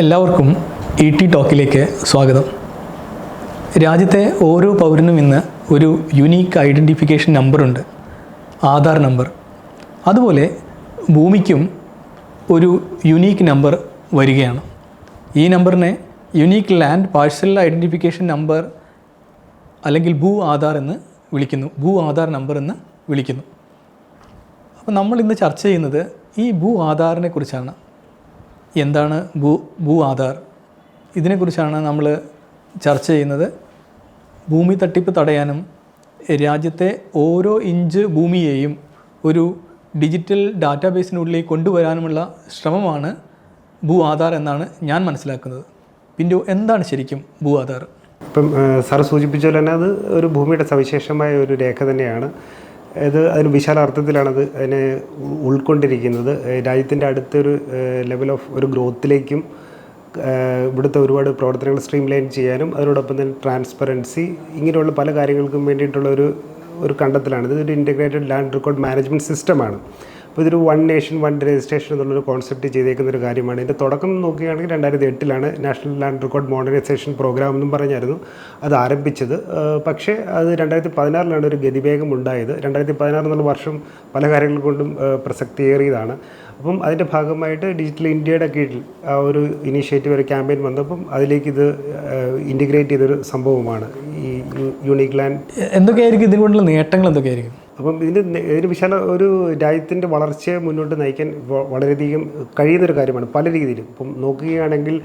എല്ലാവർക്കും E T ടോക്കിലേക്ക് സ്വാഗതം. രാജ്യത്തെ ഓരോ പൗരനും ഇന്ന് ഒരു യുനീക്ക് ഐഡന്റിഫിക്കേഷൻ നമ്പറുണ്ട് ആധാർ നമ്പർ അതുപോലെ ഭൂമിക്കും ഒരു യുനീക്ക് നമ്പർ വരികയാണ്. ഈ നമ്പറിനെ unique land parcel identification number അല്ലെങ്കിൽ ഭൂ ആധാർ എന്ന് വിളിക്കുന്നു. ഭൂ ആധാർ നമ്പർ എന്ന് വിളിക്കുന്നു. അപ്പോൾ നമ്മൾ ഇന്ന് ചർച്ച ചെയ്യുന്നത് ഈ ഭൂ ആധാറിനെ കുറിച്ചാണ്. എന്താണ് ഭൂ ഭൂ ആധാർ ഇതിനെക്കുറിച്ചാണ് നമ്മൾ ചർച്ച ചെയ്യുന്നത്. ഭൂമി തട്ടിപ്പ് തടയാനും രാജ്യത്തെ ഓരോ ഇഞ്ച് ഭൂമിയെയും ഒരു ഡിജിറ്റൽ ഡാറ്റാബേസിനുള്ളിൽ കൊണ്ടുവരാനുമുള്ള ശ്രമമാണ് ഭൂ ആധാർ എന്നാണ് ഞാൻ മനസ്സിലാക്കുന്നത്. പിന്നെ എന്താണ് ശരിക്കും ഭൂ ആധാർ ഇപ്പം സാർ സൂചിപ്പിച്ച പോലെ തന്നെ അത് ഒരു ഭൂമിയുടെ സവിശേഷമായ ഒരു രേഖ തന്നെയാണ്. ഇത് അതിന് വിശാല അർത്ഥത്തിലാണത് അതിനെ ഉൾക്കൊണ്ടിരിക്കുന്നത്. രാജ്യത്തിന്റെ അടുത്തൊരു ലെവൽ ഓഫ് ഒരു ഗ്രോത്തിലേക്കും ഇവിടുത്തെ ഒരുപാട് പ്രവർത്തനങ്ങൾ സ്ട്രീം ലൈൻ ചെയ്യാനും അതിനോടൊപ്പം തന്നെ ട്രാൻസ്പെറൻസി ഇങ്ങനെയുള്ള പല കാര്യങ്ങൾക്കും വേണ്ടിയിട്ടുള്ള ഒരു ഒരു കണ്ടെത്തലാണ്. ഇതൊരു ഇന്റഗ്രേറ്റഡ് ലാൻഡ് റെക്കോർഡ് മാനേജ്മെന്റ് സിസ്റ്റമാണ് അപ്പോൾ ഇതൊരു വൺ നേഷൻ വൺ രജിസ്ട്രേഷൻ എന്നുള്ളൊരു കോൺസെപ്റ്റ് ചെയ്തേക്കുന്ന ഒരു കാര്യമാണ്. ഇതിന്റെ തുടക്കം നോക്കുകയാണെങ്കിൽ രണ്ടായിരത്തി എട്ടിലാണ് national land record modernisation programme എന്നും പറഞ്ഞായിരുന്നു അത് ആരംഭിച്ചത്. പക്ഷേ അത് രണ്ടായിരത്തി പതിനാറിലാണ് ഒരു ഗതിവേഗം ഉണ്ടായത്. രണ്ടായിരത്തി പതിനാറ് എന്നുള്ള വർഷം പല കാര്യങ്ങൾ കൊണ്ടും പ്രസക്തിയേറിയതാണ്. അപ്പം അതിന്റെ ഭാഗമായിട്ട് ഡിജിറ്റൽ ഇന്ത്യയുടെ കീഴിൽ ആ ഒരു ഇനീഷ്യേറ്റീവ് ഒരു ക്യാമ്പയിൻ വന്നപ്പം അതിലേക്ക് ഇത് ഇന്റിഗ്രേറ്റ് ചെയ്തൊരു സംഭവമാണ് ഈ യൂണിക് ലാൻഡ് എന്തൊക്കെയായിരിക്കും ഇതിനുകൊണ്ടുള്ള നേട്ടങ്ങൾ എന്തൊക്കെയായിരിക്കും? അപ്പം ഇതിന് നെ- ഇതിന് വിശാല ഒരു രാജ്യത്തിന്റെ വളർച്ചയെ മുന്നോട്ട് നയിക്കാൻ വളരെയധികം കഴിയുന്നൊരു കാര്യമാണ് പല രീതിയിലും. ഇപ്പം നോക്കുകയാണെങ്കിൽ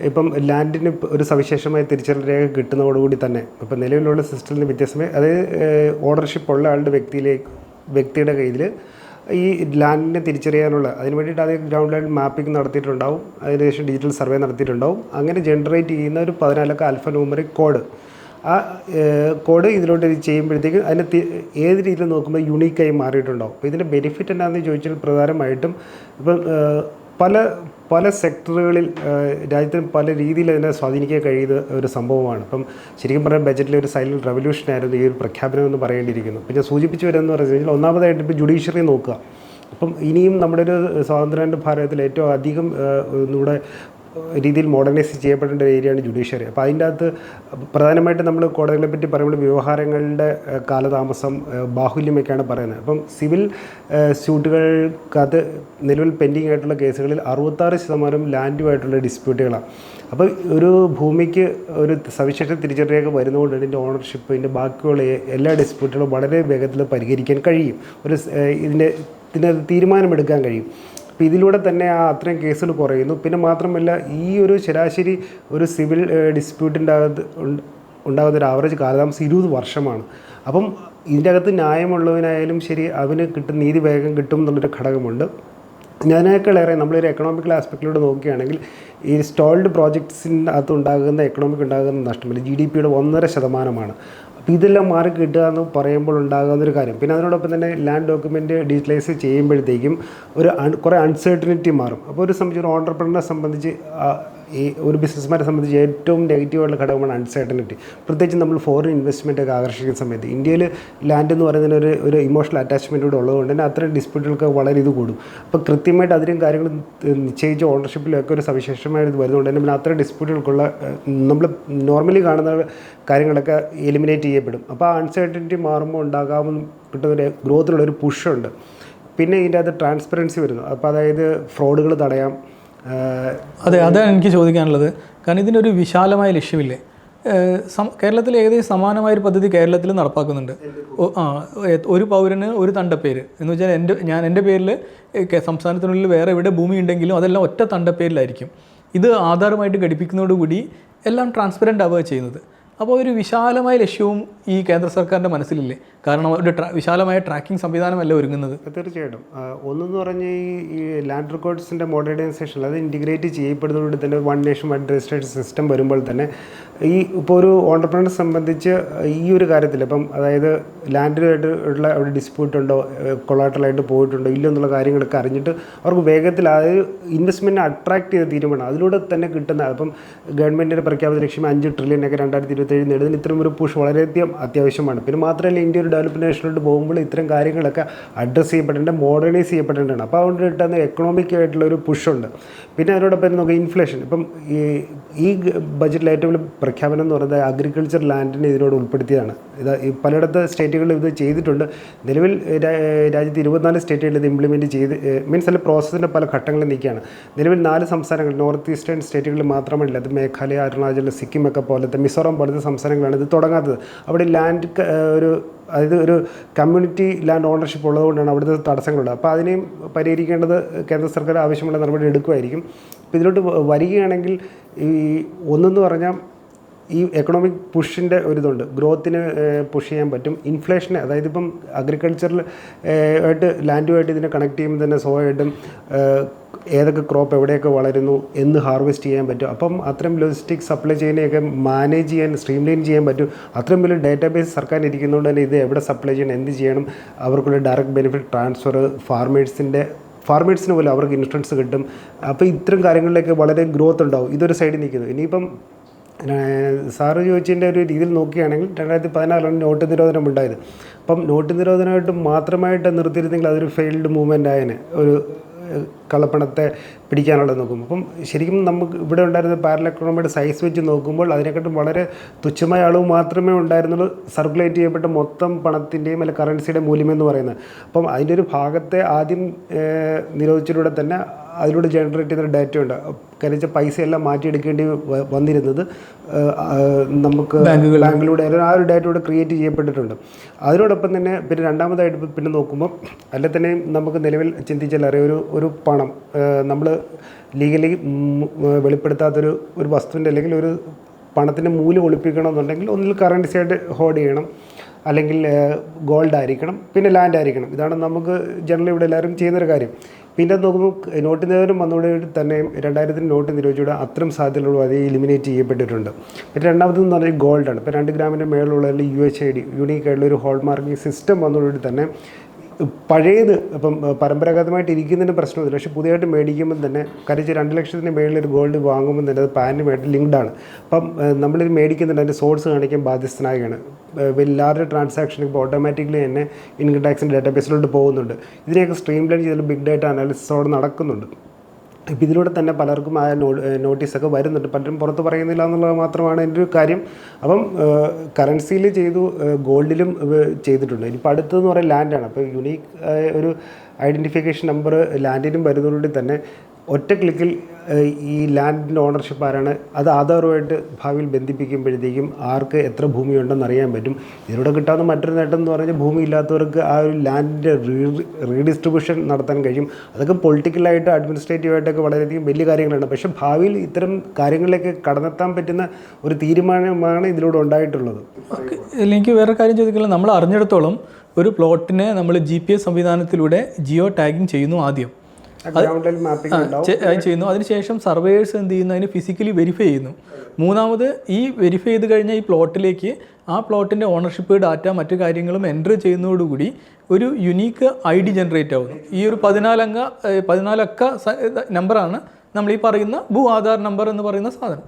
ഇപ്പം ലാൻഡിന് ഒരു സവിശേഷമായ തിരിച്ചറിയൽ രേഖ കിട്ടുന്നതോടുകൂടി തന്നെ ഇപ്പം നിലവിലുള്ള സിസ്റ്റത്തിന് വ്യത്യസ്തമായി അതായത് ഓണർഷിപ്പ് ഉള്ള ആളുടെ വ്യക്തിയിലേക്ക് വ്യക്തിയുടെ കയ്യിൽ ഈ ലാൻഡിനെ തിരിച്ചറിയാനുള്ള അതിന് വേണ്ടിയിട്ട് ആദ്യം ഗ്രൗണ്ട് ലാൻഡ് മാപ്പിംഗ് നടത്തിയിട്ടുണ്ടാവും അതിനുശേഷം ഡിജിറ്റൽ സർവേ നടത്തിയിട്ടുണ്ടാവും. അങ്ങനെ ജനറേറ്റ് ചെയ്യുന്ന ഒരു പതിനാലക്ക അൽഫ കോഡ് ആ കോഡ് ഇതിലോട്ട് ഇത് ചെയ്യുമ്പോഴത്തേക്ക് അതിന് തി- ഏത് രീതിയിൽ നോക്കുമ്പോൾ യുണീക്കായി മാറിയിട്ടുണ്ടാവും. അപ്പോൾ ഇതിന്റെ ബെനിഫിറ്റ് എന്താണെന്ന് ചോദിച്ചാൽ പ്രധാനമായിട്ടും ഇപ്പം പല പല സെക്ടറുകളിൽ രാജ്യത്തിന് പല രീതിയിൽ അതിനെ സ്വാധീനിക്കാൻ കഴിയുന്ന ഒരു സംഭവമാണ്. ഇപ്പം ശരിക്കും പറഞ്ഞാൽ ബജറ്റിലെ ഒരു സൈലന്റ് റെവല്യൂഷൻ ആയിരുന്നു ഈ ഒരു പ്രഖ്യാപനം എന്ന് പറയേണ്ടിയിരിക്കുന്നു. പിന്നെ സൂചിപ്പിച്ചു വരുന്നത് പറഞ്ഞു കഴിഞ്ഞാൽ ഒന്നാമതായിട്ട് ഇപ്പോൾ ജുഡീഷ്യറി നോക്കുക. അപ്പം ഇനിയും നമ്മുടെ ഒരു സ്വാതന്ത്ര്യ ഭാരതത്തിൽ ഏറ്റവും അധികം ഇവിടെ രീതിയിൽ മോഡേണൈസ് ചെയ്യപ്പെടേണ്ട ഒരു ഏരിയയാണ് ജുഡീഷ്യറി അപ്പോൾ അതിന്റെ അകത്ത് പ്രധാനമായിട്ട് നമ്മൾ കോടതികളെ പറ്റി പറയുമ്പോൾ വ്യവഹാരങ്ങളുടെ കാലതാമസം ബാഹുല്യമൊക്കെയാണ് പറയുന്നത്. അപ്പം സിവിൽ സ്യൂട്ടുകൾക്കകത്ത് നിലവിൽ പെൻഡിങ് ആയിട്ടുള്ള കേസുകളിൽ അറുപത്താറ് ശതമാനം ലാൻഡുമായിട്ടുള്ള ഡിസ്പ്യൂട്ടുകളാണ് അപ്പോൾ ഒരു ഭൂമിക്ക് ഒരു സവിശേഷ തിരിച്ചറിയൊക്കെ വരുന്നതുകൊണ്ട് ഇതിന്റെ ഓണർഷിപ്പ് ഇതിന്റെ ബാക്കിയുള്ള എല്ലാ ഡിസ്പ്യൂട്ടുകളും വളരെ വേഗത്തിൽ പരിഹരിക്കാൻ കഴിയും. ഒരു ഇതിന്റെ തീരുമാനമെടുക്കാൻ കഴിയും. അപ്പോൾ ഇതിലൂടെ തന്നെ ആ അത്രയും കേസുകൾ കുറയുന്നു. പിന്നെ മാത്രമല്ല ഈ ഒരു ശരാശരി ഒരു സിവിൽ ഡിസ്പ്യൂട്ടിന്റെ അകത്ത് ഉണ്ട- ഉണ്ടാകുന്ന ഒരു ആവറേജ് കാലതാമസം ഇരുപത് വർഷമാണ്. അപ്പം ഇതിന്റെ അകത്ത് ന്യായമുള്ളവനായാലും ശരി അവന് കിട്ടും നീതി വേഗം കിട്ടും എന്നുള്ളൊരു ഘടകമുണ്ട്. ഞാനേക്കാളേറെ നമ്മളൊരു എക്കണോമിക്കൽ ആസ്പെക്റ്റിലൂടെ നോക്കുകയാണെങ്കിൽ ഈ സ്റ്റോൾഡ് പ്രോജക്ട്സിന്റെ അകത്ത് ഉണ്ടാകുന്ന എക്കണോമിക് ഉണ്ടാകുന്ന നഷ്ടമില്ല ജി ഡി പിയുടെ ഒന്നര ശതമാനമാണ്. ഇതെല്ലാം മാറി കിട്ടുക എന്ന് പറയുമ്പോൾ ഉണ്ടാകുന്ന ഒരു കാര്യം. പിന്നെ അതിനോടൊപ്പം തന്നെ ലാൻഡ് ഡോക്യുമെന്റ് ഡിജിറ്റലൈസ് ചെയ്യുമ്പോഴത്തേക്കും ഒരു കുറേ അൺസർട്ടനിറ്റി മാറും. അപ്പോൾ ഒരു സംബന്ധിച്ച് ഒരു ഓണ്ടർപ്രണറെ സംബന്ധിച്ച് ഈ ഒരു ബിസിനസ്മാരെ സംബന്ധിച്ച് ഏറ്റവും നെഗറ്റീവായിട്ടുള്ള ഘടകമാണ് അൺസർട്ടനിറ്റി പ്രത്യേകിച്ച് നമ്മൾ ഫോറിൻ ഇൻവെസ്റ്റ്മെന്റ് ഒക്കെ ആകർഷിക്കുന്ന സമയത്ത്. ഇന്ത്യയിൽ ലാൻഡ് എന്ന് പറയുന്നതിന് ഒരു ഒരു ഇമോഷണൽ അറ്റാച്ച്മെന്റ് കൂടെ ഉള്ളതുകൊണ്ട് തന്നെ അത്തരം ഡിസ്പ്യൂട്ടുകൾക്ക് വളരെ ഇത് കൂടും. അപ്പോൾ കൃത്യമായിട്ട് അതിലും കാര്യങ്ങൾ നിശ്ചയിച്ച ഓണർഷിപ്പിലൊക്കെ ഒരു സവിശേഷമായ ഇത് വരുന്നതുകൊണ്ട് തന്നെ പിന്നെ അത്തരം ഡിസ്പ്യൂട്ടുകൾക്കുള്ള നമ്മൾ നോർമലി കാണുന്ന കാര്യങ്ങളൊക്കെ എലിമിനേറ്റ് ചെയ്യപ്പെടും. അപ്പോൾ ആ അൺസർട്ടനിറ്റി മാറുമ്പോൾ ഉണ്ടാകാമെന്ന് കിട്ടുന്ന പുഷ് ഒരു പുഷുണ്ട് പിന്നെ ഇതിന്റെ അകത്ത് ട്രാൻസ്പെറൻസി വരുന്നു. അപ്പോൾ അതായത് ഫ്രോഡുകൾ തടയാം. അതെ അതാണ് എനിക്ക് ചോദിക്കാനുള്ളത്. കാരണം ഇതിനൊരു വിശാലമായ ലക്ഷ്യമില്ലേ? കേരളത്തിൽ ഏകദേശം സമാനമായ ഒരു പദ്ധതി കേരളത്തിൽ നടപ്പാക്കുന്നുണ്ട്. ആ ഒരു പൗരന് ഒരു തണ്ടപ്പേര്. എന്ന് വെച്ചാൽ എന്റെ ഞാൻ എന്റെ പേരിൽ സംസ്ഥാനത്തിനുള്ളിൽ വേറെ എവിടെ ഭൂമി ഉണ്ടെങ്കിലും അതെല്ലാം ഒറ്റ തണ്ടപ്പേരിലായിരിക്കും. ഇത് ആധാറുമായിട്ട് ഘടിപ്പിക്കുന്നതോടുകൂടി എല്ലാം ട്രാൻസ്പെറന്റ് ആവുക ചെയ്യുന്നത്. അപ്പോൾ ഒരു വിശാലമായ ലക്ഷ്യവും ഈ കേന്ദ്ര സർക്കാരിന്റെ മനസ്സിലില്ലേ? കാരണം ഒരു വിശാലമായ ട്രാക്കിംഗ് സംവിധാനമല്ല ഒരുങ്ങുന്നത്? തീർച്ചയായിട്ടും. ഒന്നെന്ന് പറഞ്ഞ ഈ ലാൻഡ് റെക്കോർഡ്സിന്റെ മോഡേണൈസേഷൻ അത് ഇന്റിഗ്രേറ്റ് ചെയ്യപ്പെടുന്നതോട് തന്നെ one nation one registration system വരുമ്പോൾ തന്നെ ഈ ഇപ്പോൾ ഒരു ഓണ്ടർപ്രണറെ സംബന്ധിച്ച് ഈ ഒരു കാര്യത്തിൽ ഇപ്പം അതായത് ലാൻഡിനായിട്ടുള്ള ഒരു ഡിസ്പ്യൂട്ട് ഉണ്ടോ കൊളാട്ടലായിട്ട് പോയിട്ടുണ്ടോ ഇല്ല എന്നുള്ള കാര്യങ്ങളൊക്കെ അറിഞ്ഞിട്ട് അവർക്ക് വേഗത്തിൽ അതായത് ഇൻവെസ്റ്റ്മെന്റിനെ അട്രാക്ട് ചെയ്ത തീരുമാനം അതിലൂടെ തന്നെ കിട്ടുന്ന അപ്പം ഗവൺമെന്റിന്റെ പ്രഖ്യാപിത ലക്ഷ്യം അഞ്ച് ട്രില്യൺ ഒക്കെ രണ്ടായിരത്തി ഇരുപത്തേഴ് നേടുന്നതിന് ഇത്തരം ഒരു പുഷ് വളരെയധികം അത്യാവശ്യമാണ്. പിന്നെ മാത്രമല്ല ഇന്ത്യ ഒരു ഡെവലപ്പ് നേഷനിലോട്ട് പോകുമ്പോൾ ഇത്തരം കാര്യങ്ങളൊക്കെ അഡ്രസ്സ് ചെയ്യപ്പെടേണ്ട മോഡേണൈസ് ചെയ്യപ്പെടേണ്ടതാണ്. അപ്പോൾ അതുകൊണ്ട് കിട്ടുന്ന എക്കണോമിക് ആയിട്ടുള്ള ഒരു പുഷുണ്ട് പിന്നെ അതിനോടൊപ്പം നോക്കുക ഇൻഫ്ലേഷൻ ഇപ്പം ഈ ഈ ബജറ്റിൽ ഏറ്റവും വലിയ പ്രഖ്യാപനം എന്ന് പറയുന്നത് അഗ്രികൾച്ചർ ലാൻഡിനെ ഇതിനോട് ഉൾപ്പെടുത്തിയതാണ്. ഇത് പലയിടത്ത് സ്റ്റേറ്റുകളിൽ ഇത് ചെയ്തിട്ടുണ്ട്. നിലവിൽ രാജ്യത്ത് ഇരുപത്തിനാല് സ്റ്റേറ്റുകളിൽ ഇത് ഇംപ്ലിമെന്റ് ചെയ്ത് മീൻസ് അല്ല പ്രോസസ്സിന്റെ പല ഘട്ടങ്ങളിൽ നിൽക്കുകയാണ്. നിലവിൽ നാല് സംസ്ഥാനങ്ങൾ നോർത്ത് ഈസ്റ്റേൺ സ്റ്റേറ്റുകളിൽ മാത്രമല്ല അത് മേഘാലയ അരുണാചൽ സിക്കിം ഒക്കെ പോലത്തെ മിസോറാം പോലത്തെ സംസ്ഥാനങ്ങളാണ് ഇത് തുടങ്ങാത്തത്. അവിടെ ലാൻഡ് ഒരു അതായത് ഒരു കമ്മ്യൂണിറ്റി ലാൻഡ് ഓണർഷിപ്പ് ഉള്ളതുകൊണ്ടാണ് അവിടുത്തെ തടസ്സങ്ങളുള്ളത്. അപ്പോൾ അതിനെയും പരിഹരിക്കേണ്ടത് കേന്ദ്ര സർക്കാർ ആവശ്യമുള്ള നടപടി എടുക്കുമായിരിക്കും. അപ്പോൾ ഇതിലോട്ട് വരികയാണെങ്കിൽ ഈ ഒന്നെന്ന് പറഞ്ഞാൽ ഈ എക്കണോമിക് പുഷിന്റെ ഒരിതുണ്ട്. ഗ്രോത്തിന് പുഷ് ചെയ്യാൻ പറ്റും. ഇൻഫ്ലേഷനെ അതായത് ഇപ്പം അഗ്രികൾച്ചറിൽ ആയിട്ട് ലാൻഡുമായിട്ട് ഇതിനെ കണക്ട് ചെയ്യുമ്പോൾ തന്നെ സ്വാഭാവികമായിട്ടും ഏതൊക്കെ ക്രോപ്പ് എവിടെയൊക്കെ വളരുന്നു എന്ന് ഹാർവെസ്റ്റ് ചെയ്യാൻ പറ്റും. അപ്പം അത്രയും ലോജിസ്റ്റിക് സപ്ലൈ ചെയിനെയൊക്കെ മാനേജ് ചെയ്യാൻ സ്ട്രീംലൈൻ ചെയ്യാൻ പറ്റും. അത്രയും വലിയ ഡാറ്റാബേസ് സർക്കാർ ഇരിക്കുന്നതുകൊണ്ട് തന്നെ ഇത് എവിടെ സപ്ലൈ ചെയ്യണം എന്ത് ചെയ്യണം അവർക്കുള്ള ഡയറക്റ്റ് ബെനിഫിറ്റ് ട്രാൻസ്ഫർ ഫാർമേഴ്സിന്റെ ഫാർമേഴ്സിന് പോലും അവർക്ക് ഇൻഷുറൻസ് കിട്ടും. അപ്പോൾ ഇത്തരം കാര്യങ്ങളിലേക്ക് വളരെ ഗ്രോത്ത് ഉണ്ടാവും. ഇതൊരു സൈഡിൽ നിൽക്കുന്നു. ഇനിയിപ്പം സാറ് ചോദിച്ചതിന്റെ ഒരു രീതിയിൽ നോക്കുകയാണെങ്കിൽ രണ്ടായിരത്തി പതിനാറിലാണ് നോട്ട് നിരോധനം ഉണ്ടായത്. അപ്പം നോട്ട് നിരോധനമായിട്ട് മാത്രമായിട്ട് നിർത്തിയിരുന്നെങ്കിൽ അതൊരു ഫെയിൽഡ് മൂവ്മെന്റ് ആയതിന് ഒരു കള്ളപ്പണത്തെ പിടിക്കാനുള്ളത് നോക്കും. അപ്പം ശരിക്കും നമുക്ക് ഇവിടെ ഉണ്ടായിരുന്ന പാരലക്രോമയുടെ സൈസ് വെച്ച് നോക്കുമ്പോൾ അതിനെക്കാട്ടും വളരെ തുച്ഛമായ അളവ് മാത്രമേ ഉണ്ടായിരുന്നുള്ളൂ സർക്കുലേറ്റ് ചെയ്യപ്പെട്ട മൊത്തം പണത്തിന്റെയും അല്ലെങ്കിൽ കറൻസിയുടെ മൂല്യമെന്ന് പറയുന്നത്. അപ്പം അതിന്റെ ഒരു ഭാഗത്തെ ആദ്യം നിരോധിച്ചതിലൂടെ തന്നെ അതിലൂടെ ജനറേറ്റ് ചെയ്ത ഡാറ്റ ഉണ്ട്. കരിച്ച പൈസയെല്ലാം മാറ്റിയെടുക്കേണ്ടി വന്നിരുന്നത് നമുക്ക് ബാങ്കിലൂടെ ആ ഒരു ഡാറ്റ ഇവിടെ ക്രിയേറ്റ് ചെയ്യപ്പെട്ടിട്ടുണ്ട്. അതിനോടൊപ്പം തന്നെ പിന്നെ രണ്ടാമതായിട്ട് പിന്നെ നോക്കുമ്പോൾ അല്ലെ തന്നെ നമുക്ക് നിലവിൽ ചിന്തിച്ചാൽ അറിയാം ഒരു ഒരു പണം നമ്മൾ ലീഗലി വെളിപ്പെടുത്താത്തൊരു ഒരു വസ്തുവിന്റെ അല്ലെങ്കിൽ ഒരു പണത്തിന്റെ മൂല്യം ഒളിപ്പിക്കണമെന്നുണ്ടെങ്കിൽ ഒന്നിൽ കറൻസി ആയിട്ട് ഹോൾഡ് ചെയ്യണം. അല്ലെങ്കിൽ ഗോൾഡ് ആയിരിക്കണം. പിന്നെ ലാൻഡ് ആയിരിക്കണം. ഇതാണ് നമുക്ക് ജനറലി ഇവിടെ എല്ലാവരും ചെയ്യുന്നൊരു കാര്യം. പിന്നെ നോക്കുമ്പോൾ നോട്ട് നിരോധനം വന്നതോടെ തന്നെ രണ്ടായിരത്തിന് നോട്ട് നിരോധിച്ചൂടെ അത്രയും സാധ്യതകൾ അതേ ഇലിമിനേറ്റ് ചെയ്യപ്പെട്ടിട്ടുണ്ട്. പിന്നെ രണ്ടാമതെന്ന് പറഞ്ഞാൽ ഗോൾഡാണ് ഇപ്പോൾ രണ്ട് ഗ്രാമിന്റെ മേളിലുള്ള U H I D unique ആയിട്ടുള്ള ഒരു ഹോൾ മാർക്കിംഗ് സിസ്റ്റം വന്നതോടുകൂടി തന്നെ പഴയത് ഇപ്പം പരമ്പരാഗതമായിട്ട് ഇരിക്കുന്നതിന് പ്രശ്നമില്ല. പക്ഷേ പുതിയതായിട്ട് മേടിക്കുമ്പോൾ തന്നെ കരച്ച് രണ്ട് ലക്ഷത്തിന് മേളിൽ ഒരു ഗോൾഡ് വാങ്ങുമ്പോൾ തന്നെ അത് പാനുമായിട്ട് ലിങ്ക്ഡാണ്. അപ്പം നമ്മളിത് മേടിക്കുന്നുണ്ട്. അതിന്റെ സോഴ്സ് കാണിക്കാൻ ബാധ്യസ്ഥനാകുകയാണ് വലിയ ലാർജ് ട്രാൻസാക്ഷൻ ഇപ്പോൾ ഓട്ടോമാറ്റിക്കലി തന്നെ ഇൻകം ടാക്സിന്റെ ഡാറ്റാബേസിലോട്ട് പോകുന്നുണ്ട്. ഇതിനെയൊക്കെ സ്ട്രീം ലൈൻ ചെയ്തിട്ട് ബിഗ് ഡാറ്റ അനാലിസിസോടെ നടക്കുന്നുണ്ട്. ഇപ്പം ഇതിലൂടെ തന്നെ പലർക്കും ആ നോട്ടീസൊക്കെ വരുന്നുണ്ട്. പലരും പുറത്ത് പറയുന്നില്ല എന്നുള്ളത് മാത്രമാണ് എന്റെ ഒരു കാര്യം. അപ്പം കറൻസിയിൽ ചെയ്തു ഗോൾഡിലും ചെയ്തിട്ടുണ്ട്. ഇനിയിപ്പോൾ അടുത്തതെന്ന് പറയുന്നത് ലാൻഡാണ്. അപ്പോൾ യുണീക്ക് ഒരു ഐഡന്റിഫിക്കേഷൻ നമ്പർ ലാൻഡിനും വരുന്നതുകൊണ്ട് തന്നെ ഒറ്റ ക്ലിക്കിൽ ഈ ലാൻഡിന്റെ ഓണർഷിപ്പ് ആരാണ് അത് ആധാറുമായിട്ട് ഭാവിയിൽ ബന്ധിപ്പിക്കുമ്പോഴത്തേക്കും ആർക്ക് എത്ര ഭൂമിയുണ്ടെന്ന് അറിയാൻ പറ്റും. ഇതിലൂടെ കിട്ടാവുന്ന മറ്റൊരു നേട്ടം എന്ന് പറഞ്ഞാൽ ഭൂമി ഇല്ലാത്തവർക്ക് ആ ഒരു ലാൻഡിന്റെ റീഡിസ്ട്രിബ്യൂഷൻ നടത്താൻ കഴിയും. അതൊക്കെ പൊളിറ്റിക്കലായിട്ട് അഡ്മിനിസ്ട്രേറ്റീവായിട്ടൊക്കെ വളരെയധികം വലിയ കാര്യങ്ങളാണ്. പക്ഷേ ഭാവിയിൽ ഇത്തരം കാര്യങ്ങളിലേക്ക് കടന്നെത്താൻ പറ്റുന്ന ഒരു തീരുമാനമാണ് ഇതിലൂടെ ഉണ്ടായിട്ടുള്ളത്. എനിക്ക് വേറെ കാര്യം ചോദിക്കില്ല നമ്മൾ അറിഞ്ഞിടത്തോളം ഒരു പ്ലോട്ടിനെ നമ്മൾ ജി പി എസ് സംവിധാനത്തിലൂടെ ജിയോ ടാഗിങ് ചെയ്യുന്നു ആദ്യം. അത് ചെയ്യുന്നു. അതിനുശേഷം സർവേയേഴ്സ് എന്ത് ചെയ്യുന്നു? അതിന് ഫിസിക്കലി വെരിഫൈ ചെയ്യുന്നു. മൂന്നാമത് ഈ വെരിഫൈ ചെയ്ത് കഴിഞ്ഞ ഈ പ്ലോട്ടിലേക്ക് ആ പ്ലോട്ടിന്റെ ഓണർഷിപ്പ് ഡാറ്റ മറ്റു കാര്യങ്ങളും എന്റർ ചെയ്യുന്നതോടുകൂടി ഒരു യുണീക്ക് ഐ ഡി ജനറേറ്റ് ആവുന്നു. ഈ ഒരു പതിനാലംഗ പതിനാലക്ക നമ്പറാണ് നമ്മൾ ഈ പറയുന്ന ഭൂ ആധാർ നമ്പർ എന്ന് പറയുന്ന സാധനം.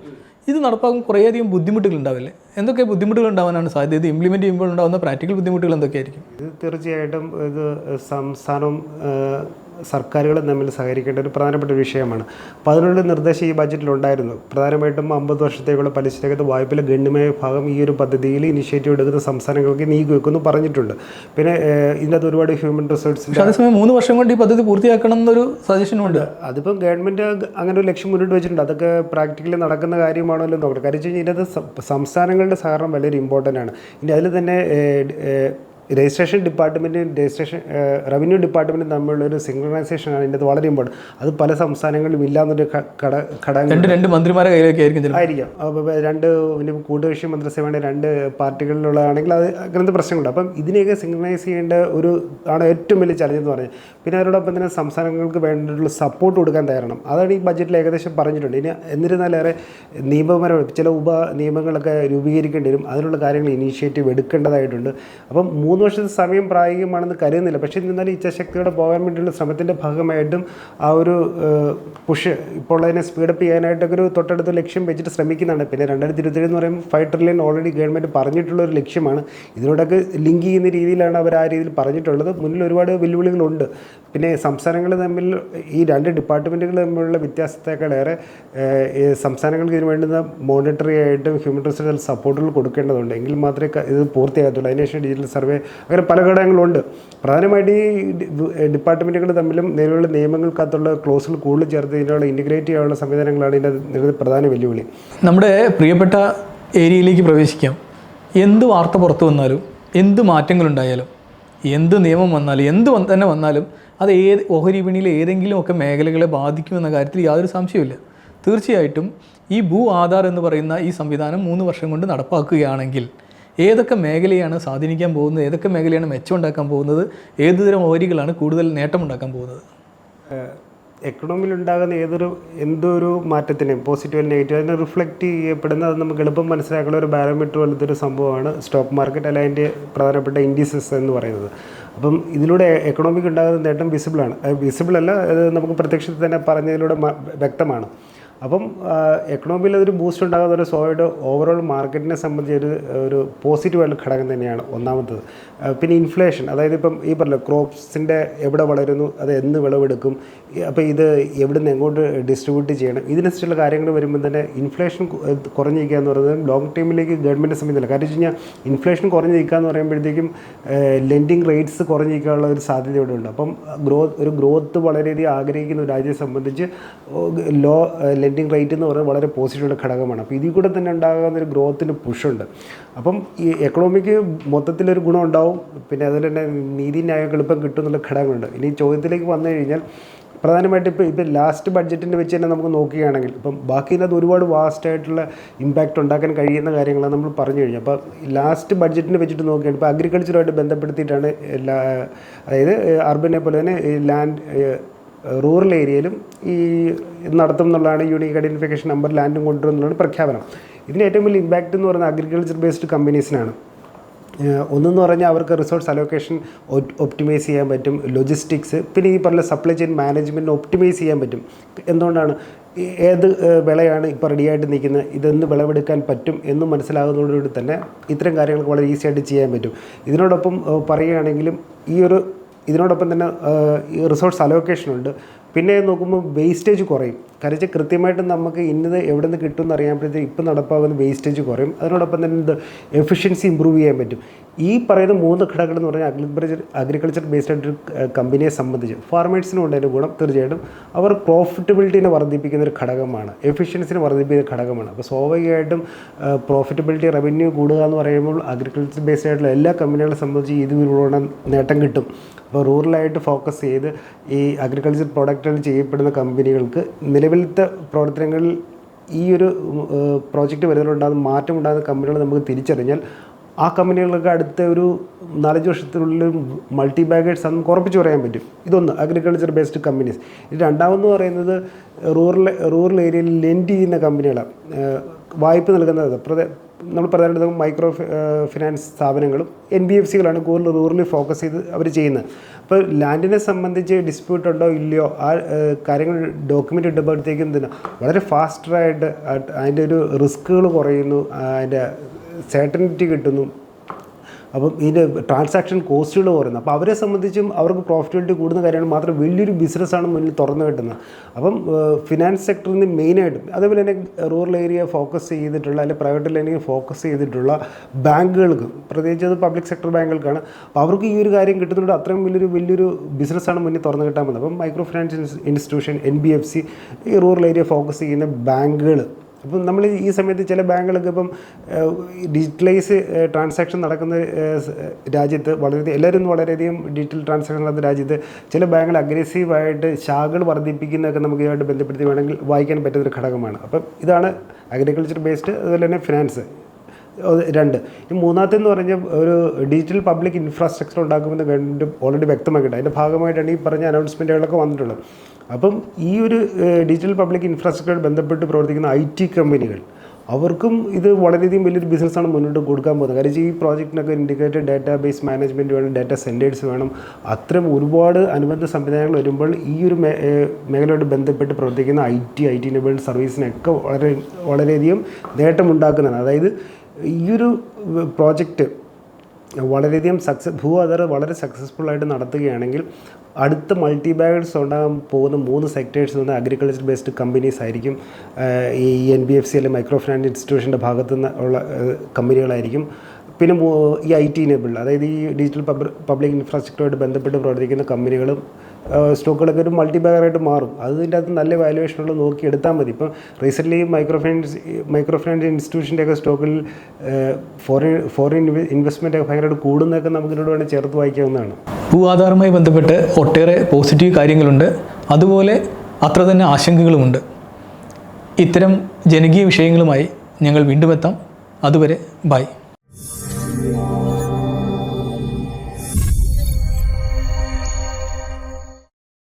ഇത് നടപ്പാക്കുമ്പോൾ കുറേയധികം ബുദ്ധിമുട്ടുകൾ ഉണ്ടാവില്ലേ? എന്തൊക്കെ ബുദ്ധിമുട്ടുകൾ ഉണ്ടാവാനാണ് സാധ്യത? ഇത് ഇംപ്ലിമെന്റ് ചെയ്യുമ്പോൾ ഉണ്ടാകുന്ന പ്രാക്ടിക്കൽ ബുദ്ധിമുട്ടുകൾ എന്തൊക്കെയായിരിക്കും? ഇത് തീർച്ചയായിട്ടും ഇത് സംസ്ഥാനവും ഏഹ്, സർക്കാരുകളും തമ്മിൽ സഹകരിക്കേണ്ട ഒരു പ്രധാനപ്പെട്ട ഒരു വിഷയമാണ്. അപ്പോൾ അതിനുള്ള നിർദ്ദേശം ഈ ബജറ്റിലുണ്ടായിരുന്നു പ്രധാനമായിട്ടും അമ്പത് വർഷത്തേക്കുള്ള പലിശ രഹിത വായ്പയിലെ ഗണ്യമായ ഭാഗം ഈ ഒരു പദ്ധതിയിൽ ഇനിഷ്യേറ്റീവ് എടുക്കുന്ന സംസ്ഥാനങ്ങൾക്ക് നീക്കി വെക്കുമെന്ന് പറഞ്ഞിട്ടുണ്ട്. പിന്നെ ഇതിനകത്ത് ഒരുപാട് ഹ്യൂമൻ റിസോഴ്സ് അതേസമയം മൂന്ന് വർഷം കൊണ്ട് ഈ പദ്ധതി പൂർത്തിയാക്കണം എന്നൊരു സജഷനുണ്ട് അതിപ്പം ഗവൺമെന്റ് അങ്ങനെ ഒരു ലക്ഷ്യം മുന്നോട്ട് വെച്ചിട്ടുണ്ട്. അതൊക്കെ പ്രാക്ടിക്കലി നടക്കുന്ന കാര്യമാണോ എന്ന് നോക്കട്ടെ കാര്യം വെച്ച് കഴിഞ്ഞാൽ ഇതിനകത്ത് സംസ്ഥാനങ്ങളുടെ സഹകരണം വളരെ ഇമ്പോർട്ടന്റ് ആണ്. ഇനി അതിൽ തന്നെ രജിസ്ട്രേഷൻ ഡിപ്പാർട്ട്മെന്റും രജിസ്ട്രേഷൻ റവന്യൂ ഡിപ്പാർട്ട്മെന്റും തമ്മിലുള്ളൊരു ആണ് ഇതിനകത്ത് വളരെ ഇമ്പോർട്ടന്റ് അത് പല സംസ്ഥാനങ്ങളിലും ഇല്ലാന്നൊരു കട ഘട ഘടകം രണ്ട് രണ്ട് മന്ത്രിമാരെ കയ്യിലേക്ക് ആയിരിക്കും ആയിരിക്കും. ആയിരിക്കാം അപ്പോൾ രണ്ട് പിന്നെ കൂട്ടുകക്ഷി മന്ത്രിസഭയുടെ രണ്ട് പാർട്ടികളിലുള്ളതാണെങ്കിൽ അത് അങ്ങനത്തെ പ്രശ്നങ്ങളുണ്ട്. അപ്പം ഇതിനെയൊക്കെ സിംഗ്രണൈസ് ചെയ്യേണ്ട ഒരു ആണ് ഏറ്റവും വലിയ ചലഞ്ച് എന്ന് പറഞ്ഞത് പിന്നെ അവരോടൊപ്പം തന്നെ സംസ്ഥാനങ്ങൾക്ക് വേണ്ടിയിട്ടുള്ള സപ്പോർട്ട് കൊടുക്കാൻ തയ്യാറാണ് അതാണ് ഈ ബജറ്റിൽ ഏകദേശം പറഞ്ഞിട്ടുണ്ട്. ഇനി എന്നിരുന്നാലേറെ നിയമപരമായി ചില ഉപ നിയമങ്ങളൊക്കെ രൂപീകരിക്കേണ്ടി വരും. അതിനുള്ള കാര്യങ്ങൾ ഇനീഷ്യേറ്റീവ് എടുക്കേണ്ടതായിട്ടുണ്ട്. അപ്പം മൂന്ന് വർഷത്തെ സമയം പ്രായോഗികമാണെന്ന് കരുതുന്നില്ല. പക്ഷേ എന്നിരുന്നാലും ഇച്ഛാശക്തിയോടെ പോകാൻ വേണ്ടിയുള്ള ശ്രമത്തിന്റെ ഭാഗമായിട്ടും ആ ഒരു പുഷ് ഇപ്പോൾ അതിനെ സ്പീഡപ്പ് ചെയ്യാനായിട്ടൊക്കെ ഒരു തൊട്ടടുത്ത ലക്ഷ്യം വെച്ചിട്ട് ശ്രമിക്കുന്നുണ്ട് പിന്നെ രണ്ടായിരത്തി ഇരുപത്തേഴ് എന്ന് പറയുമ്പോൾ ഫൈവ് ട്രില്യൺ ഓൾറെഡി ഗവൺമെന്റ് പറഞ്ഞിട്ടുള്ള ഒരു ലക്ഷ്യമാണ്. ഇതിനോടൊക്കെ ലിങ്ക് ചെയ്യുന്ന രീതിയിലാണ് അവർ ആ രീതിയിൽ പറഞ്ഞിട്ടുള്ളത്. മുന്നിൽ ഒരുപാട് വെല്ലുവിളികളുണ്ട്. പിന്നെ സംസ്ഥാനങ്ങൾ തമ്മിൽ ഈ രണ്ട് ഡിപ്പാർട്ട്മെന്റുകൾ തമ്മിലുള്ള വ്യത്യാസത്തെക്കാളേറെ സംസ്ഥാനങ്ങൾക്ക് ഇതിന് വേണ്ടുന്ന മോണിറ്ററി ആയിട്ടും ഹ്യൂമൻ റിസോഴ്സ് സപ്പോർട്ടുകൾ കൊടുക്കേണ്ടതുണ്ട്. എങ്കിൽ മാത്രമേ ഇത് പൂർത്തിയാകത്തുള്ളൂ. അതിനുശേഷം ഡിജിറ്റൽ സർവേ അങ്ങനെ പല ഘടകങ്ങളുണ്ട്. പ്രധാനമായിട്ട് ഈ ഡിപ്പാർട്ട്മെന്റുകൾ തമ്മിലും നിലവിലുള്ള നിയമങ്ങൾക്കകത്തുള്ള ക്ലോസുകൾ കൂടുതൽ ചേർത്ത് ഇതിനുള്ള ഇന്റിഗ്രേറ്റ് ചെയ്യാനുള്ള സംവിധാനങ്ങളാണ് ഇതിന്റെ നിരവധി പ്രധാന വെല്ലുവിളി. നമ്മുടെ പ്രിയപ്പെട്ട ഏരിയയിലേക്ക് പ്രവേശിക്കാം. എന്ത് വാർത്ത പുറത്തു വന്നാലും എന്ത് മാറ്റങ്ങളുണ്ടായാലും എന്ത് നിയമം വന്നാലും എന്ത് തന്നെ വന്നാലും അത് ഏത് ഓഹരി വിപണിയിലെ ഏതെങ്കിലും ഒക്കെ മേഖലകളെ ബാധിക്കുമെന്ന കാര്യത്തിൽ യാതൊരു സംശയമില്ല തീർച്ചയായിട്ടും ഈ ഭൂ ആധാർ എന്ന് പറയുന്ന ഈ സംവിധാനം മൂന്ന് വർഷം കൊണ്ട് നടപ്പാക്കുകയാണെങ്കിൽ ഏതൊക്കെ മേഖലയാണ് സ്വാധീനിക്കാൻ പോകുന്നത്? ഏതൊക്കെ മേഖലയാണ് മെച്ചമുണ്ടാക്കാൻ പോകുന്നത്? ഏതുതരം ഓരികളാണ് കൂടുതൽ നേട്ടമുണ്ടാക്കാൻ പോകുന്നത്? എക്കണോമിയിൽ ഉണ്ടാകുന്ന ഏതൊരു എന്തൊരു മാറ്റത്തിനെയും പോസിറ്റീവ് നെഗറ്റീവ് അതിനെ റിഫ്ലക്റ്റ് ചെയ്യപ്പെടുന്ന അത് നമുക്ക് എളുപ്പം മനസ്സിലാക്കുന്ന ഒരു ബാരോമീറ്റർ പോലത്തെ ഒരു സംഭവമാണ് സ്റ്റോക്ക് മാർക്കറ്റ് അല്ല അതിന്റെ പ്രധാനപ്പെട്ട ഇൻഡീസസ് എന്ന് പറയുന്നത്. അപ്പം ഇതിലൂടെ എക്കണോമിക്ക് ഉണ്ടാകുന്ന നേട്ടം വിസിബിളാണ് വിസിബിൾ അല്ല അത് നമുക്ക് പ്രത്യക്ഷത്തിൽ തന്നെ പറഞ്ഞതിലൂടെ വ്യക്തമാണ്. അപ്പം എക്കണോമിയിൽ അതൊരു ബൂസ്റ്റ് ഉണ്ടാകുന്ന ഒരു സോയുടെ ഓവറോൾ മാർക്കറ്റിനെ സംബന്ധിച്ച് ഒരു ഒരു പോസിറ്റീവായിട്ടുള്ള ഘടകം തന്നെയാണ് ഒന്നാമത്തത്. പിന്നെ ഇൻഫ്ലേഷൻ അതായത് ഇപ്പം ഈ പറഞ്ഞ ക്രോപ്സിന്റെ എവിടെ വളരുന്നു അത് എന്ന് വിളവെടുക്കും അപ്പോൾ ഇത് എവിടെ നിന്ന് എങ്ങോട്ട് ഡിസ്ട്രിബ്യൂട്ട് ചെയ്യണം ഇതിനനുസരിച്ചുള്ള കാര്യങ്ങൾ വരുമ്പോൾ തന്നെ ഇൻഫ്ലേഷൻ കുറഞ്ഞിരിക്കുക എന്ന് പറയുന്നത് ലോങ് ടൈമിലേക്ക് ഗവൺമെന്റ് സംബന്ധിച്ചില്ല കാരണം വെച്ച് കഴിഞ്ഞാൽ ഇൻഫ്ലേഷൻ കുറഞ്ഞിരിക്കുക എന്ന് പറയുമ്പോഴത്തേക്കും ലെൻഡിങ് റേറ്റ്സ് കുറഞ്ഞിരിക്കാനുള്ള ഒരു സാധ്യത ഇവിടെ ഉണ്ട്. അപ്പം ഗ്രോത്ത് ഒരു ഗ്രോത്ത് വളരെയധികം ആഗ്രഹിക്കുന്ന ഒരു രാജ്യത്തെ സംബന്ധിച്ച് ലോ ലെൻഡിങ് റേറ്റ് എന്ന് പറയുന്നത് വളരെ പോസിറ്റീവുള്ള ഘടകമാണ്. അപ്പോൾ ഇതിൽ കൂടെ തന്നെ ഉണ്ടാകുന്ന ഒരു ഗ്രോത്തിന് പുഷുണ്ട് അപ്പം ഈ എക്കണോമിക്ക് മൊത്തത്തിലൊരു ഗുണം ഉണ്ടാവും പിന്നെ അതുപോലെ തന്നെ നീതിന്യായം എളുപ്പം കിട്ടും എന്നുള്ള ഘടകങ്ങളുണ്ട്. ഇനി ചോദ്യത്തിലേക്ക് വന്നു കഴിഞ്ഞാൽ പ്രധാനമായിട്ട് ഇപ്പോൾ ഇപ്പോൾ ലാസ്റ്റ് ബഡ്ജറ്റിന്റെ വെച്ച് തന്നെ നമുക്ക് നോക്കുകയാണെങ്കിൽ ഇപ്പം ബാക്കി ഇതിനകത്ത് ഒരുപാട് വാസ്റ്റ് ആയിട്ടുള്ള ഇമ്പാക്റ്റ് ഉണ്ടാക്കാൻ കഴിയുന്ന കാര്യങ്ങളാണ് നമ്മൾ പറഞ്ഞു കഴിഞ്ഞു അപ്പോൾ ലാസ്റ്റ് ബഡ്ജറ്റിനെ വെച്ചിട്ട് നോക്കുകയാണ് ഇപ്പോൾ അഗ്രികൾച്ചറുമായിട്ട് ബന്ധപ്പെടുത്തിയിട്ടാണ് എല്ലാ അതായത് അർബനെ പോലെ തന്നെ ലാൻഡ് റൂറൽ ഏരിയയിലും ഈ നടത്തും എന്നുള്ളതാണ് യൂണിക് ഐഡന്റിഫിക്കേഷൻ നമ്പർ ലാൻഡും കൊണ്ടുവരുന്നുള്ളതാണ് പ്രഖ്യാപനം. ഇതിന് ഏറ്റവും വലിയ ഇമ്പാക്റ്റ് എന്ന് പറയുന്നത് അഗ്രികൾച്ചർ ബേസ്ഡ് കമ്പനീസിനാണ് ഒന്നെന്ന് പറഞ്ഞാൽ അവർക്ക് റിസോഴ്സ് അലോക്കേഷൻ ഒപ്റ്റിമൈസ് ചെയ്യാൻ പറ്റും ലോജിസ്റ്റിക്സ് പിന്നെ ഈ പറഞ്ഞ സപ്ലൈ ചെയിൻ മാനേജ്മെന്റിന് ഒപ്റ്റിമൈസ് ചെയ്യാൻ പറ്റും. എന്തുകൊണ്ടാണ്? ഏത് വിളയാണ് ഇപ്പോൾ റെഡിയായിട്ട് നിൽക്കുന്നത്? ഇതെന്ന് വിളവെടുക്കാൻ പറ്റും എന്ന് മനസ്സിലാകുന്നതോടുകൂടി തന്നെ ഇത്തരം കാര്യങ്ങൾക്ക് വളരെ ഈസി ആയിട്ട് ചെയ്യാൻ പറ്റും. ഇതിനോടൊപ്പം പറയുകയാണെങ്കിലും ഈ ഒരു ഇതിനോടൊപ്പം തന്നെ റിസോഴ്സ് അലോക്കേഷൻ ഉണ്ട്. പിന്നെ നോക്കുമ്പോൾ വേസ്റ്റേജ് കുറയും. കാരണം വെച്ചാൽ കൃത്യമായിട്ട് നമുക്ക് ഇന്നത് എവിടെ നിന്ന് കിട്ടും എന്ന് പറ്റും ഇപ്പം നടപ്പാകുന്ന വേസ്റ്റേജ് കുറയും. അതിനോടൊപ്പം തന്നെ ഇത് എഫിഷ്യൻസി ഇമ്പ്രൂവ് ചെയ്യാൻ പറ്റും. ഈ പറയുന്ന മൂന്ന് ഘടകങ്ങൾ എന്ന് പറഞ്ഞാൽ അഗ്രികൾച്ചർ അഗ്രികൾച്ചർ ബേസ്ഡ് ആയിട്ടൊരു കമ്പനിയെ സംബന്ധിച്ച് ഫാർമേഴ്സിന് അതിന്റെ ഗുണം തീർച്ചയായിട്ടും അവർ പ്രോഫിറ്റബിലിറ്റിനെ വർദ്ധിപ്പിക്കുന്ന ഒരു ഘടകമാണ്. എഫിഷ്യൻസിനെ വർദ്ധിപ്പിക്കുന്ന ഘടകമാണ്. അപ്പോൾ സ്വാഭാവികമായിട്ടും പ്രോഫിറ്റബിലിറ്റി റവന്യൂ കൂടുക എന്ന് പറയുമ്പോൾ അഗ്രികൾച്ചർ ബേസ്ഡ് ആയിട്ടുള്ള എല്ലാ കമ്പനികളെ സംബന്ധിച്ച് ഇതിലൂടെ നേട്ടം കിട്ടും. അപ്പോൾ റൂറലായിട്ട് ഫോക്കസ് ചെയ്ത് ഈ അഗ്രികൾച്ചർ പ്രോഡക്റ്റുകൾ ചെയ്യപ്പെടുന്ന കമ്പനികൾക്ക് നിലവിലത്തെ പ്രവർത്തനങ്ങളിൽ ഈ ഒരു പ്രോജക്റ്റ് വരുന്നതിലുണ്ടാകുന്ന മാറ്റം ഉണ്ടാകുന്ന കമ്പനികൾ നമുക്ക് തിരിച്ചറിഞ്ഞാൽ ആ കമ്പനികളൊക്കെ അടുത്ത ഒരു നാലഞ്ച് വർഷത്തിനുള്ളിൽ മൾട്ടി ബാഗേഴ്സ് അന്ന് ഉറപ്പിച്ച് പറയാൻ പറ്റും. ഇതൊന്ന് അഗ്രികൾച്ചർ ബേസ്ഡ് കമ്പനീസ് ഇത് രണ്ടാമെന്ന് പറയുന്നത് റൂറൽ റൂറൽ ഏരിയയിൽ ലെൻഡ് ചെയ്യുന്ന കമ്പനികളാണ്. വായ്പ നൽകുന്നത് നമ്മൾ പ്രധാനമായിട്ടും മൈക്രോ ഫിനാൻസ് സ്ഥാപനങ്ങളും എൻ ബി എഫ് സികളാണ് കൂടുതൽ റൂറലി ഫോക്കസ് ചെയ്ത് അവർ ചെയ്യുന്നത്. അപ്പോൾ ലാൻഡിനെ സംബന്ധിച്ച് ഡിസ്പ്യൂട്ട് ഉണ്ടോ ഇല്ലയോ ആ കാര്യങ്ങൾ ഡോക്യുമെന്റ് ഇടുമ്പോഴത്തേക്കും തന്നെ വളരെ ഫാസ്റ്ററായിട്ട് അതിന്റെ ഒരു റിസ്ക്കുകൾ കുറയുന്നു. അതിന്റെ സർട്ടനിറ്റി കിട്ടുന്നു. അപ്പം ഇതിന്റെ ട്രാൻസാക്ഷൻ കോസ്റ്റുകൾ കുറയുന്നു. അപ്പോൾ അവരെ സംബന്ധിച്ചും അവർക്ക് പ്രോഫിറ്റബിലിറ്റി കൂടുന്ന കാര്യമാണ് മാത്രം വലിയൊരു ബിസിനസ്സാണ് മുന്നിൽ തുറന്നു കിട്ടുന്നത്. അപ്പം ഫിനാൻസ് സെക്ടറിൽ നിന്ന് മെയിനായിട്ടും അതേപോലെ തന്നെ റൂറൽ ഏരിയ ഫോക്കസ് ചെയ്തിട്ടുള്ള അല്ലെങ്കിൽ പ്രൈവറ്റ് ലൈനിൽ ഫോക്കസ് ചെയ്തിട്ടുള്ള ബാങ്കുകൾക്ക് പ്രത്യേകിച്ച് അത് പബ്ലിക് സെക്ടർ ബാങ്കുകൾക്കാണ് അപ്പോൾ അവർക്ക് ഈ ഒരു കാര്യം കിട്ടുന്നുണ്ട് അത്രയും വലിയൊരു വലിയൊരു ബിസിനസ്സാണ് മുന്നിൽ തുറന്നു കിട്ടാൻ പോകുന്നത് അപ്പം micro finance institution N B F C ഈ റൂറൽ ഏരിയ ഫോക്കസ് ചെയ്യുന്ന ബാങ്കുകൾ അപ്പം നമ്മൾ ഈ സമയത്ത് ചില ബാങ്കുകളൊക്കെ ഇപ്പം ഡിജിറ്റലൈസ് ട്രാൻസാക്ഷൻ നടക്കുന്ന രാജ്യത്ത് വളരെ എല്ലാവരും വളരെയധികം ഡിജിറ്റൽ ട്രാൻസാക്ഷൻ നടക്കുന്ന രാജ്യത്ത് ചില ബാങ്കുകൾ അഗ്രസീവായിട്ട് ശാഖകൾ വർദ്ധിപ്പിക്കുന്നതൊക്കെ നമുക്ക് ഇതുമായിട്ട് ബന്ധപ്പെടുത്തി വേണമെങ്കിൽ വായിക്കാൻ പറ്റുന്ന ഒരു ഘടകമാണ്. അപ്പം ഇതാണ് അഗ്രികൾച്ചർ ബേസ്ഡ് അതുപോലെ തന്നെ ഫിനാൻസ് രണ്ട്. ഈ മൂന്നാമത്തെന്ന് പറഞ്ഞാൽ ഒരു ഡിജിറ്റൽ പബ്ലിക് ഇൻഫ്രാസ്ട്രക്ചർ ഉണ്ടാക്കുമെന്ന് ഗവൺമെന്റ് ഓൾറെഡി വ്യക്തമാക്കിയിട്ടുണ്ട്. അതിന്റെ ഭാഗമായിട്ടാണ് ഈ പറഞ്ഞ അനൗൺസ്മെന്റുകളൊക്കെ വന്നിട്ടുള്ളത്. അപ്പം ഈ ഒരു ഡിജിറ്റൽ പബ്ലിക് ഇൻഫ്രാസ്ട്രക്ചർ ബന്ധപ്പെട്ട് പ്രവർത്തിക്കുന്ന ഐ ടി കമ്പനികൾ അവർക്കും ഇത് വളരെയധികം വലിയൊരു ബിസിനസ്സാണ് മുന്നോട്ട് കൊടുക്കാൻ പോകുന്നത്. കാര്യം ഈ പ്രോജക്റ്റിനൊക്കെ ഇൻഡിക്കേറ്റഡ് ഡാറ്റാ ബേസ് മാനേജ്മെന്റ് വേണം ഡാറ്റ സെന്റേഴ്സ് വേണം അത്തരം ഒരുപാട് അനുബന്ധ സംവിധാനങ്ങൾ വരുമ്പോൾ ഈ ഒരു മേഖലയോട് ബന്ധപ്പെട്ട് പ്രവർത്തിക്കുന്ന I T I T enabled സർവീസിനൊക്കെ വളരെ വളരെയധികം നേട്ടമുണ്ടാക്കുന്നതാണ്. അതായത് ഈ ഒരു പ്രോജക്റ്റ് വളരെയധികം സക്സസ് ഭൂ അതർ വളരെ സക്സസ്ഫുൾ ആയിട്ട് നടത്തുകയാണെങ്കിൽ അടുത്ത മൾട്ടി ബാഗേഴ്സ് ഉണ്ടാകാൻ പോകുന്ന മൂന്ന് സെക്ടേഴ്സ് എന്ന് അഗ്രികൾച്ചർ ബേസ്ഡ് കമ്പനീസ് ആയിരിക്കും. ഈ എൻ ബി എഫ് സി അല്ലെങ്കിൽ മൈക്രോ ഫിനാൻസ് ഇൻസ്റ്റിറ്റ്യൂഷന്റെ ഭാഗത്തു നിന്ന് ഉള്ള കമ്പനികളായിരിക്കും പിന്നെ ഈ ഐ ടി ഇനേബിൾ അതായത് ഈ ഡിജിറ്റൽ പബ്ലിക് ഇൻഫ്രാസ്ട്രക്ചറുമായിട്ട് ബന്ധപ്പെട്ട് പ്രവർത്തിക്കുന്ന കമ്പനികളും സ്റ്റോക്കുകളൊക്കെ ഒരു മൾട്ടി ബാഗറായിട്ട് മാറും. അതിന്റെ അകത്ത് നല്ല വാല്യുവേഷനുള്ള നോക്കി എടുത്താൽ മതി. ഇപ്പം recently micro finance micro finance ഇൻസ്റ്റിറ്റ്യൂഷന്റെ ഒക്കെ സ്റ്റോക്കിൽ ഫോറിൻ ഫോറിൻ ഇൻവെസ്റ്റ്മെന്റ് ഒക്കെ ഭയങ്കരമായിട്ട് കൂടുന്നതൊക്കെ നമുക്ക് ഇതിനോട് വേണമെങ്കിൽ ചേർത്ത് വായിക്കാവുന്നതാണ്. ഭൂ ആധാറുമായി ബന്ധപ്പെട്ട് ഒട്ടേറെ പോസിറ്റീവ് കാര്യങ്ങളുണ്ട്. അതുപോലെ അത്ര തന്നെ ആശങ്കകളുമുണ്ട്. ഇത്തരം ജനകീയ വിഷയങ്ങളുമായി ഞങ്ങൾ വീണ്ടും എത്താം. അതുവരെ ബൈ.